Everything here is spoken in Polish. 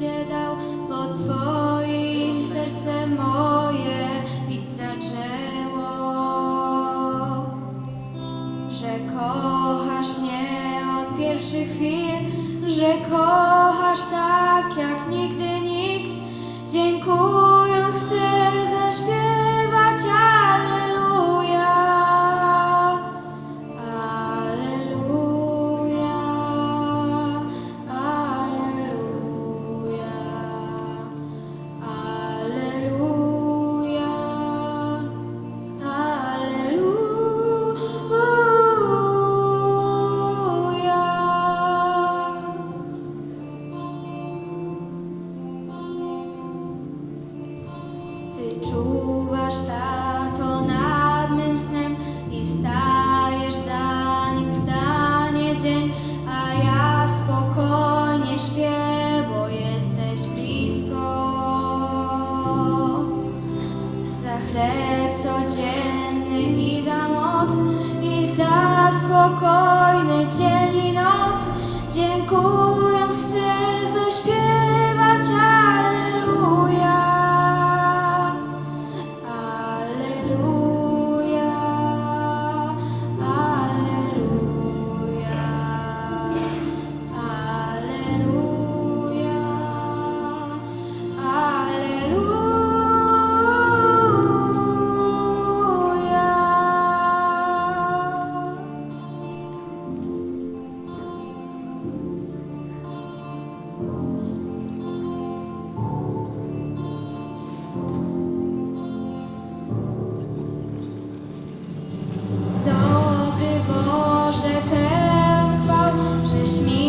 życie dał, bo Twoim serce moje bić zaczęło. Że kochasz mnie od pierwszych chwil, że kochasz tak jak nigdy nikt. Dziękując czuwasz, tato, nad mym snem i wstajesz zanim wstanie dzień, a ja spokojnie śpię, bo jesteś blisko. Za chleb codzienny i za moc i za spokojny dzień i noc Dziękując me